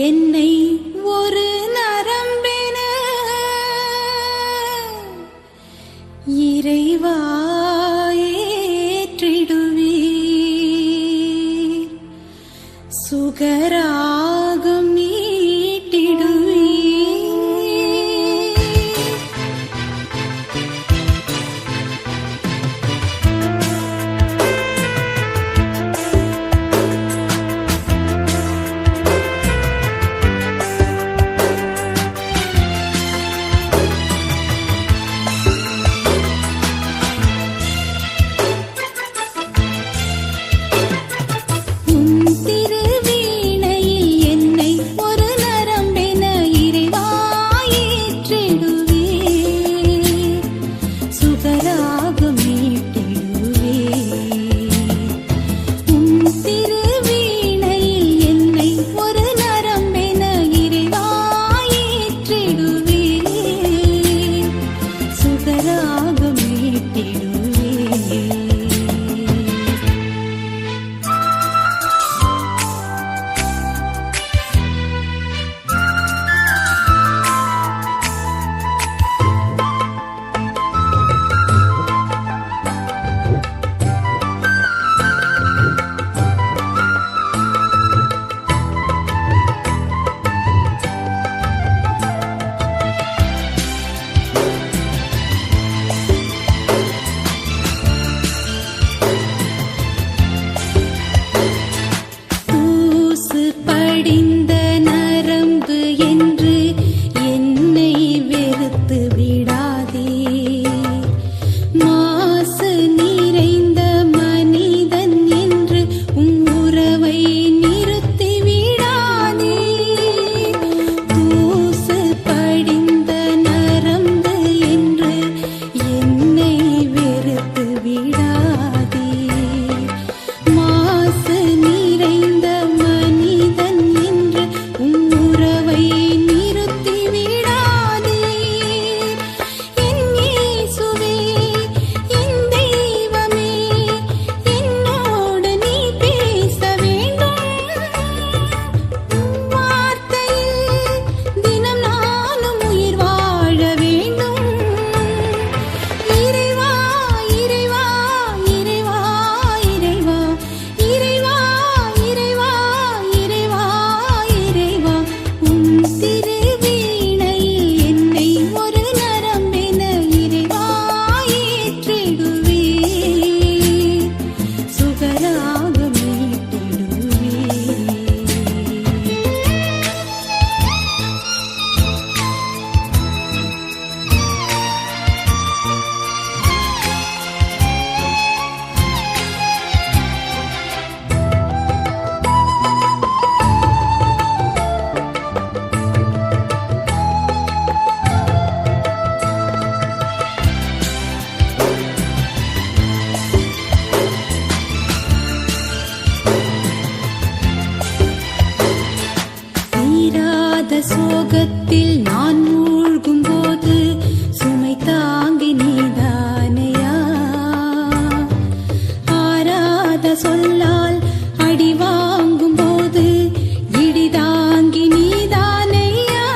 என்னை ஒரு நரம்பென இறைவாயேற்றிடுவீர் சுகரா துன்பத்தில் நான் மூழ்கும் போது சுமை தாங்கி நீதானையா? ஆராத சொல்லால் அடி வாங்கும் போது இடி தாங்கி நீதானையா?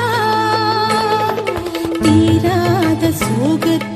தீராத சோகத்தில்